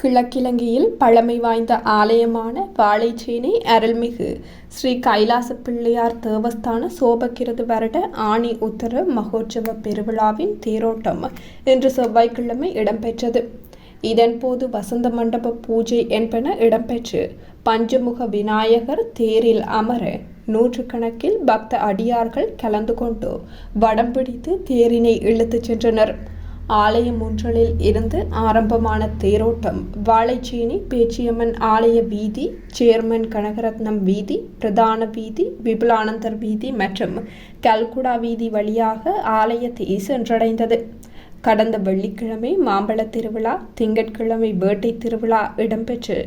கிழக்கிழங்கையில் பழமை வாய்ந்த ஆலயமான வாழைச்சேனை அருள்மிகு ஸ்ரீ கைலாச பிள்ளையார் தேவஸ்தான சோபகிருது வருட ஆணி உத்தர மகோற்சவ பெருவிழாவின் தேரோட்டம் இன்று செவ்வாய்க்கிழமை இடம்பெற்றது. இதன்போது வசந்த மண்டப பூஜை என்பன இடம்பெற்று பஞ்சமுக விநாயகர் தேரில் அமர நூற்றுக்கணக்கில் பக்த அடியார்கள் கலந்து கொண்டு வடம் பிடித்து தேரினை இழுத்துச் சென்றனர். ஆலயம் ஒன்றலில் இருந்து ஆரம்பமான தேரோட்டம். வாழைச்சேனி பேச்சியம்மன் ஆலய வீதி சேர்மன் கனகரத்னம் வீதி பிரதான வீதி விபுலானந்தர் வீதி மற்றும் கல்குடா வீதி வழியாக ஆலயத்தை சென்றடைந்தது. கடந்த வெள்ளிக்கிழமை மாம்பழ திருவிழா திங்கட்கிழமை வேட்டை திருவிழா இடம்பெற்று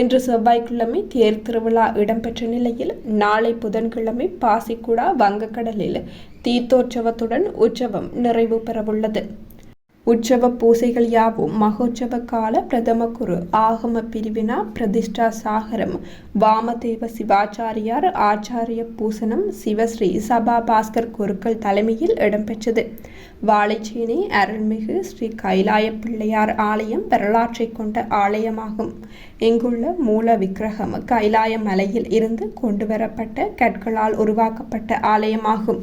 இன்று செவ்வாய்க்கிழமை தேர் திருவிழா இடம்பெற்ற நிலையில் நாளை புதன்கிழமை பாசிக்குடா வங்கக்கடலில் தீர்த்தோற்சவத்துடன் உற்சவம் நிறைவு பெறவுள்ளது. உற்சவ பூசைகள் யாவும் மகோற்சவ கால பிரதம குரு ஆகம பிரிவினா பிரதிஷ்டா சாகரம். வாமதேவ சிவாச்சாரியார் ஆச்சாரிய பூசணம் சிவஸ்ரீ சபா பாஸ்கர் குருக்கள் தலைமையில் இடம்பெற்றது. வாழைச்சேனை அருள்மிகு ஸ்ரீ கைலாய பிள்ளையார் ஆலயம் வரலாற்றை கொண்ட ஆலயமாகும். இங்குள்ள மூல விக்கிரகம் கைலாய மலையில் இருந்து கொண்டுவரப்பட்ட கற்களால் உருவாக்கப்பட்ட ஆலயமாகும்.